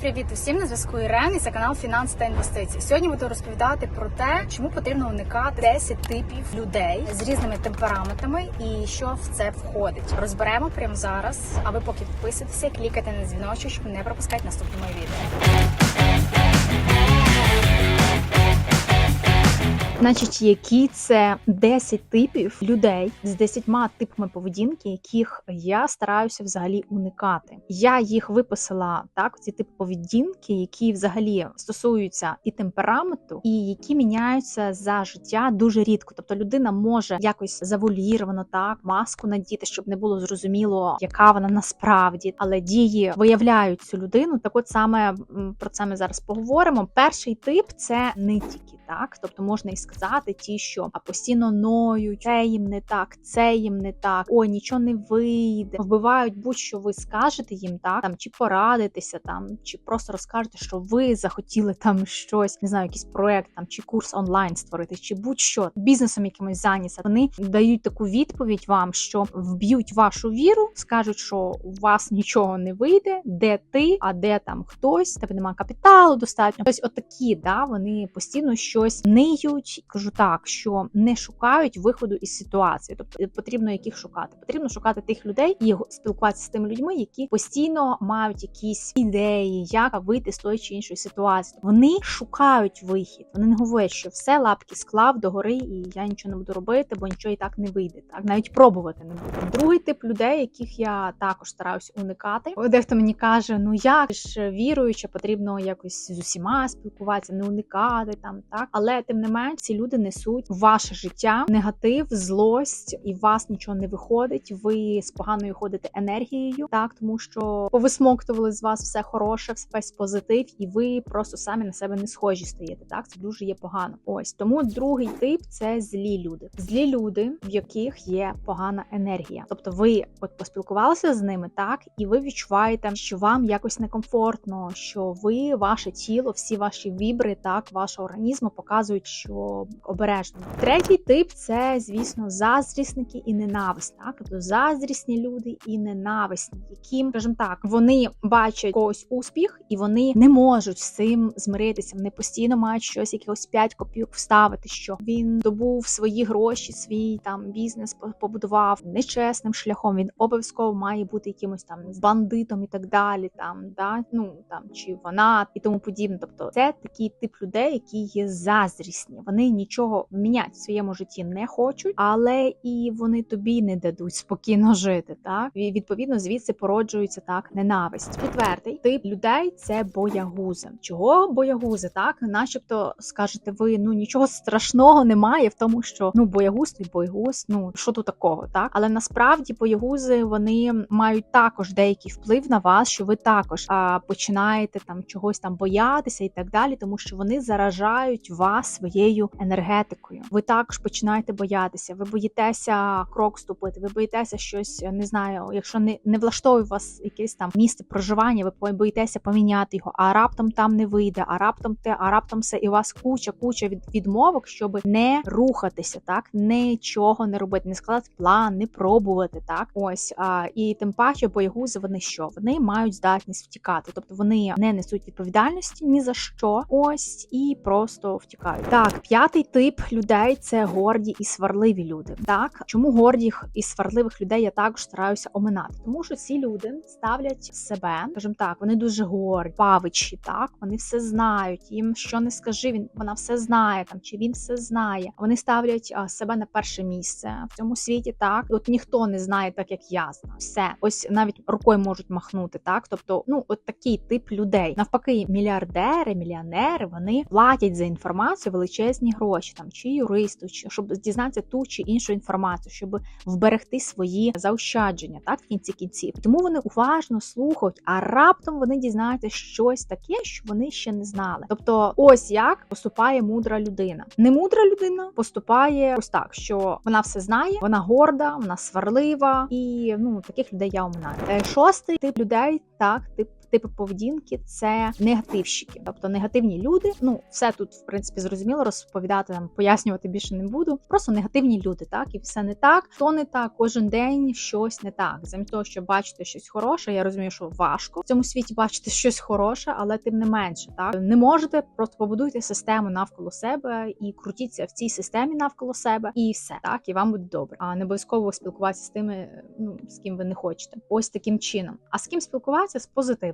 Привіт-привіт усім на зв'язку Ірен і це канал Фінанси та інвестиції. Сьогодні буду розповідати про те, чому потрібно уникати 10 типів людей з різними темпераментами і що в це входить. Розберемо прямо зараз. А ви поки підписуєтеся, клікайте на дзвіночок, щоб не пропускати наступні мої відео. Значить, які це 10 типів людей з 10 типами поведінки, яких я стараюся взагалі уникати. Я їх виписала так, ці типи поведінки, які взагалі стосуються і темпераменту, і які міняються за життя дуже рідко. Тобто людина може якось завуаліровано так маску надіти, щоб не було зрозуміло, яка вона насправді, але дії виявляють цю людину. Так, от саме про це ми зараз поговоримо. Перший тип це нитіки, так тобто можна і сказати ті, що а постійно ноють, це їм не так, це їм не так, ой, нічого не вийде. Вбивають будь-що ви скажете їм, так там чи порадитеся, там чи просто розкажете, що ви захотіли там щось, не знаю, якийсь проект там чи курс онлайн створити, чи будь-що бізнесом якимось зайняться. Вони дають таку відповідь вам, що вб'ють вашу віру, скажуть, що у вас нічого не вийде, де ти, а де там хтось, тебе немає капіталу достатньо. Тобто, отакі, да, вони постійно щось ниють. Кажу так, що не шукають виходу із ситуації, тобто потрібно яких шукати. Потрібно шукати тих людей і спілкуватися з тими людьми, які постійно мають якісь ідеї, як вийти з тої чи іншої ситуації. Вони шукають вихід. Вони не говорять, що все лапки склав догори, і я нічого не буду робити, бо нічого і так не вийде. Так навіть пробувати не буду. Другий тип людей, яких я також стараюсь уникати. Дехто мені каже: ну як ж віруюча, потрібно якось з усіма спілкуватися, не уникати там, так але тим не менш ці люди несуть ваше життя негатив, злость, і вас нічого не виходить. Ви з поганою ходите енергією, так тому що повисмоктували з вас все хороше, весь позитив, і ви просто самі на себе не схожі стаєте. Так це дуже є погано. Ось тому другий тип це злі люди. Злі люди, в яких є погана енергія. Тобто, ви от поспілкувалися з ними, так і ви відчуваєте, що вам якось некомфортно, що ви, ваше тіло, всі ваші вібри, так вашого організму показують, що обережно. Третій тип це, звісно, заздрісники і ненависть. Так, тобто заздрісні люди і ненависні, яким, скажімо так, вони бачать когось успіх, і вони не можуть з цим змиритися. Вони постійно мають щось, якихось 5 копійок вставити, що він добув свої гроші, свій там бізнес побудував нечесним шляхом. Він обов'язково має бути якимось там бандитом і так далі. Там да ну там чи вона і тому подібне. Тобто, це такий тип людей, які є заздрісні. Вони нічого міняти в своєму житті не хочуть, але і вони тобі не дадуть спокійно жити. Так і відповідно звідси породжується так ненависть. Четвертий тип людей це боягузи. Чого боягузи? Так, начебто скажете ви, ну нічого страшного немає в тому, що ну боягуз й боягуз, ну що тут такого, так але насправді боягузи вони мають також деякий вплив на вас, що ви також а, починаєте там чогось там боятися і так далі, тому що вони заражають вас своєю енергетикою. Ви також починаєте боятися. Ви боїтеся крок ступити, ви боїтеся щось, не знаю, якщо не, не влаштовує вас якесь там місце проживання, ви боїтеся поміняти його, а раптом там не вийде, а раптом те, а раптом все, і у вас куча, куча від відмовок, щоб не рухатися, так нічого не робити, не складати план, не пробувати. Так, ось а, і тим паче боягузи вони що? Вони мають здатність втікати, тобто вони не несуть відповідальності ні за що, ось і просто втікають. Так, п'ятий тип людей це горді і сварливі люди. Так, чому гордіх і сварливих людей я також стараюся оминати? Тому що ці люди ставлять себе, скажімо так, вони дуже горді, павичі, так вони все знають. Їм що не скажи, він вона все знає там, чи він все знає. Вони ставлять себе на перше місце в цьому світі. Так, от ніхто не знає, так як я знаю. Все, ось навіть рукою можуть махнути. Так, тобто, ну от такий тип людей. Навпаки, мільярдери, мільйонери вони платять за інформацію величезні гроші, там чи юристу, чи щоб дізнатися ту чи іншу інформацію, щоб вберегти свої заощадження, так в кінці кінців. Тому вони уважно слухають, а раптом вони дізнаються щось таке, що вони ще не знали. Тобто, ось як поступає мудра людина. Немудра людина поступає ось так, що вона все знає, вона горда, вона сварлива, і ну таких людей я оминаю. Е, Шостий тип людей, так, тип типи поведінки це негативщики, тобто негативні люди. Ну, все тут в принципі зрозуміло, розповідати там, пояснювати більше не буду. Просто негативні люди, так і все не так. То не так, кожен день щось не так. Замість того, щоб бачити щось хороше, я розумію, що важко в цьому світі бачити щось хороше, але тим не менше, так не можете просто побудуйте систему навколо себе і крутіться в цій системі навколо себе, і все так, і вам буде добре. А не обов'язково спілкуватися з тими, ну з ким ви не хочете. Ось таким чином. А з ким спілкуватися з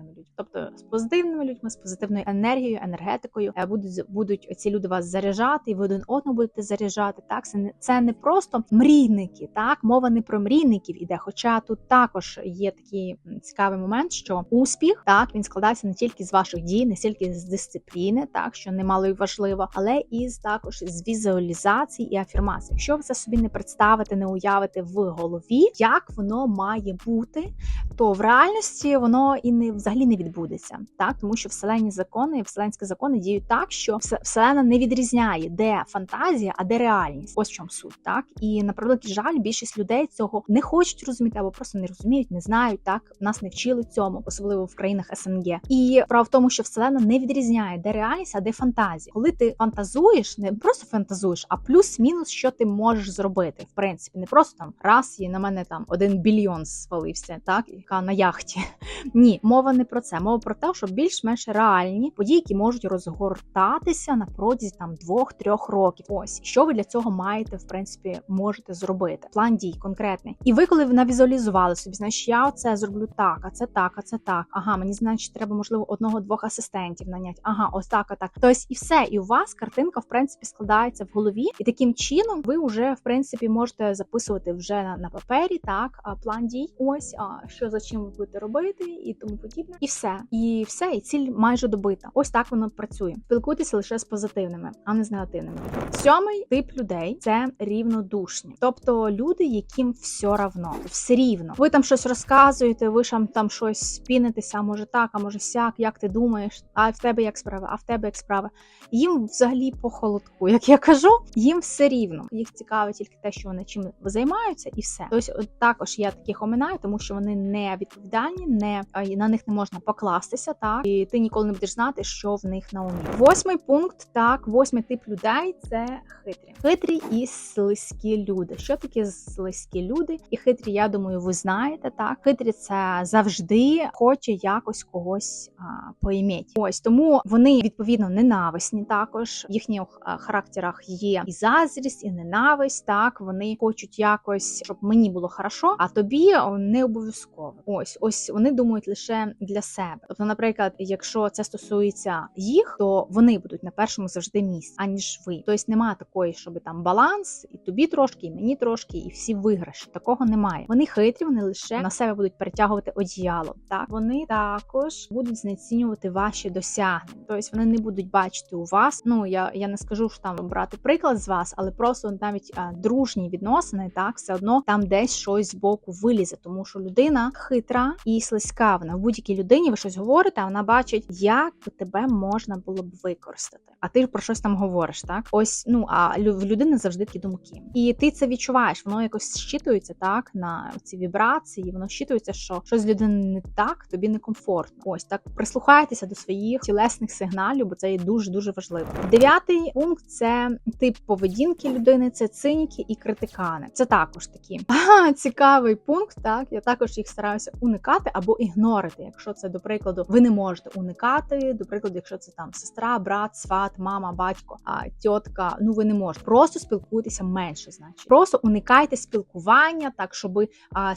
позитивними людьми, тобто з позитивними людьми, з позитивною енергією, енергетикою е, будуть будуть ці люди вас заряджати, і ви один одного будете заряджати. Так, це не це не просто мрійники, так мова не про мрійників іде. Хоча тут також є такий цікавий момент, що успіх так він складається не тільки з ваших дій, не тільки з дисципліни, так що немало й важливо, але і також з візуалізації і афірмації. Якщо ви це собі не представите, не уявите в голові, як воно має бути, то в реальності воно і не взагалі не відбудеться, так тому що вселенні закони вселенські закони діють так, що вселена не відрізняє, де фантазія, а де реальність. Ось в чому суть, так і на превеликий жаль, більшість людей цього не хочуть розуміти або просто не розуміють, не знають так. Нас не вчили цьому, особливо в країнах СНГ. І справа в тому, що вселена не відрізняє, де реальність, а де фантазія. Коли ти фантазуєш, не просто фантазуєш, а плюс-мінус, що ти можеш зробити. В принципі, не просто там раз і на мене там один більйон свалився, так яка на яхті. Ні, мова не про це. Мова про те, що більш-менш реальні події, які можуть розгортатися на протязі там двох-трьох років. Ось що ви для цього маєте, в принципі, можете зробити. План дій конкретний. І ви, коли навізуалізували собі, значить я це зроблю так, а це так, а це так. Ага, мені значить, треба можливо одного-двох асистентів наняти. Ага, ось так, а так. Тобто і все. І у вас картинка в принципі складається в голові, і таким чином ви вже в принципі можете записувати вже на, на папері так план дій. Ось а що за чим ви будете робити, і тому подібне, і все, і все, і ціль майже добита. Ось так воно працює. Спілкуйтеся лише з позитивними, а не з негативними. Сьомий тип людей це рівнодушні, тобто люди, яким все равно, все рівно. Ви там щось розказуєте, ви ж там щось спінитеся, а може так, а може сяк, як ти думаєш, а в тебе як справа, а в тебе як справа. Їм взагалі по холодку, як я кажу, їм все рівно. Їх цікавить тільки те, що вони чим займаються, і все. Тобто, також я таких оминаю, тому що вони не відповідальні, не на них можна покластися, так і ти ніколи не будеш знати, що в них на умі. Восьмий пункт, так, восьмий тип людей це хитрі, хитрі і слизькі люди. Що таке слизькі люди? І хитрі, я думаю, ви знаєте, так хитрі це завжди хоче якось когось а, поіміть. Ось тому вони відповідно ненависні. Також в їхніх характерах є і заздрість, і ненависть. Так вони хочуть якось, щоб мені було хорошо, а тобі не обов'язково. Ось ось вони думають лише для себе. Тобто, наприклад, якщо це стосується їх, то вони будуть на першому завжди місці, аніж ви. Тобто немає такої, щоб там баланс, і тобі трошки, і мені трошки, і всі виграші. Такого немає. Вони хитрі, вони лише на себе будуть перетягувати одіяло. Так вони також будуть знецінювати ваші досягнення. Тобто вони не будуть бачити у вас. Ну я я не скажу що там брати приклад з вас, але просто навіть а, дружні відносини, так все одно там десь щось з боку вилізе, тому що людина хитра і слизька. Вона в будь-якій людині ви щось говорите, а вона бачить, як тебе можна було б використати. А ти про щось там говориш, так ось ну а в людини завжди такі думки, і ти це відчуваєш. Воно якось щитується так на ці вібрації. Воно щитується, що щось з людини не так, тобі некомфортно. Ось так прислухайтеся до своїх тілесних сигналів, бо це є дуже дуже важливо. Дев'ятий пункт це тип поведінки людини, це циніки і критикани. Це також такі ага, цікавий пункт. Так я також їх стараюся уникати або ігнорити. Якщо це до прикладу, ви не можете уникати. До прикладу, якщо це там сестра, брат, сват, мама, батько, а тітка, ну ви не можете. Просто спілкуйтеся менше, значить. Просто уникайте спілкування, так щоб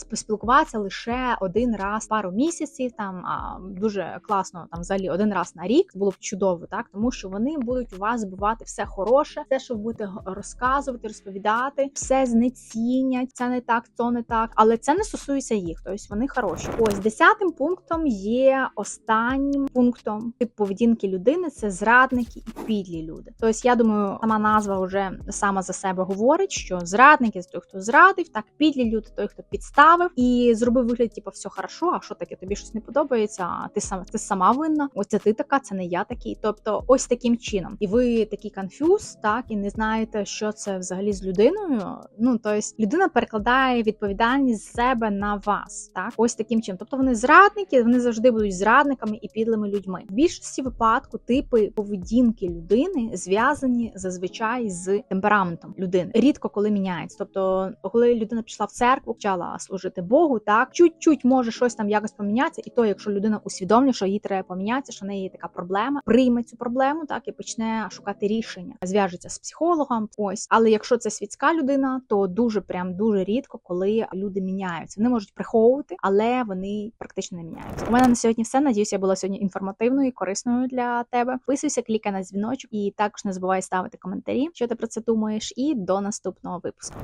поспілкуватися лише один раз пару місяців. Там а, дуже класно там взагалі один раз на рік було б чудово, так тому що вони будуть у вас збивати все хороше, все, що ви будете розказувати, розповідати, все знецінять. Це не так, то не так, але це не стосується їх. Тобто вони хороші. Ось десятим пунктом є останнім пунктом тип поведінки людини. Це зрадники і підлі люди. Тобто, я думаю, сама назва вже сама за себе говорить, що зрадники це той, хто зрадив, так підлі люди, той, хто підставив і зробив вигляд, типу, все хорошо. А що таке? Тобі щось не подобається? А ти сама ти сама винна? Ось ти така, це не я такий. Тобто, ось таким чином, і ви такий конфюз, так і не знаєте, що це взагалі з людиною. Ну тобто, людина перекладає відповідальність з себе на вас. Так, ось таким чином. Тобто вони зрадники, вони завжди будуть зрадниками і підлими людьми. В більшості випадку типи поведінки людини зв'язані зазвичай з темпераментом людини. Рідко коли міняється. Тобто, коли людина пішла в церкву, почала служити Богу, так чуть-чуть може щось там якось помінятися, і то, якщо людина усвідомлює, що їй треба помінятися, що в неї є така проблема, прийме цю проблему, так і почне шукати рішення, зв'яжеться з психологом. Ось, але якщо це світська людина, то дуже прям дуже рідко, коли люди міняються. Вони можуть приховувати, але вони практично не міняються. У мене на сьогодні все. Надіюся, я була сьогодні інформативною і корисною для тебе. Підписуйся, клікай на дзвіночок і також не забувай ставити коментарі, що ти про це думаєш. І до наступного випуску.